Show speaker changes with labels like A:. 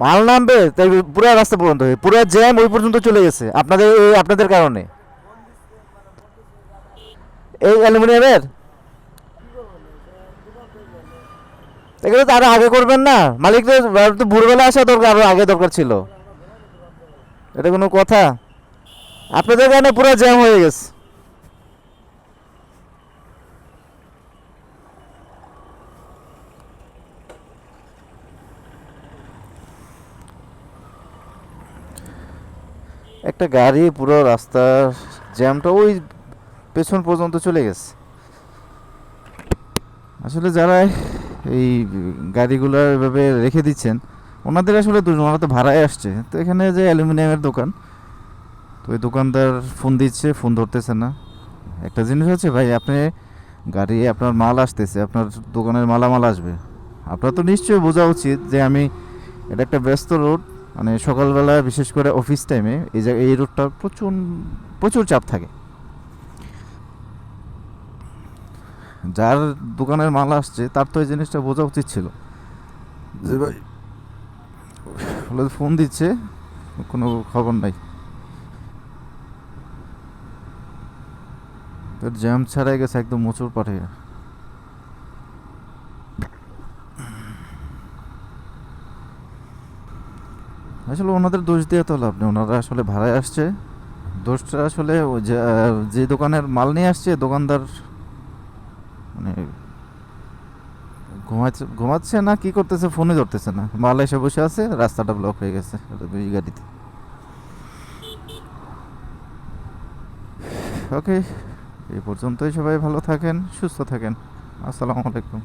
A: মাল নামবে, তাই পুরো রাস্তা পর্যন্ত পুরো জ্যাম ওই পর্যন্ত চলে গেছে, আপনাদের আপনাদের কারণে। এই অ্যালুমিনিয়ামের? এগুলো তো আরও আগে করবেন না। মালিকদের তো ভোরবেলা আসা দরকার, আরও আগে দরকার ছিল। এটা কোনো কথা। আপনাদের কারণে পুরো জ্যাম হয়ে গেছে। একটা গাড়ি পুরো রাস্তার জ্যামটা ওই পেছন পর্যন্ত চলে গেছে। আসলে যারা এই গাড়িগুলো এভাবে রেখে দিচ্ছেন, ওনাদের আসলে ওনারা তো ভাড়ায় আসছে। তো এখানে যে অ্যালুমিনিয়ামের দোকান, তো ওই দোকানদার ফোন দিচ্ছে, ফোন ধরতেছে না। একটা জিনিস হচ্ছে ভাই, আপনি গাড়ি, আপনার মাল আসতেছে, আপনার দোকানের মালামাল আসবে। আপনার তো নিশ্চয়ই বোঝা উচিত যে আমি, এটা একটা ব্যস্ত রোড মানে সকালবেলা বিশেষ করে অফিস টাইমে এই জায়গা এই রোডটা প্রচুর প্রচুর চাপ থাকে। যার দোকানের মাল আসছে তার তো এই জিনিসটা বোঝা উচিত ছিল। যে ভাই। ফোন দিচ্ছে কোনো খবর নাই। তোর জ্যাম ছাড়াই গেছে একদম মোচড় পাঠিয়ে আসলে ওনাদের দোষ দিয়ে তো লাভ নেই। ওনারা আসলে ভাড়ায় আসছে। দোষটা আসলে যে দোকানের মাল নিয়ে আসছে, দোকানদার মানে ঘুমাচ্ছে ঘুমাচ্ছে না, কি করতেছে, ফোনে ধরতেছে না। মাল এসে বসে আছে, রাস্তাটা ব্লক হয়ে গেছে ওই গাড়িতে। ওকে এই পর্যন্তই সবাই ভালো থাকেন, সুস্থ থাকেন। আসসালামু আলাইকুম।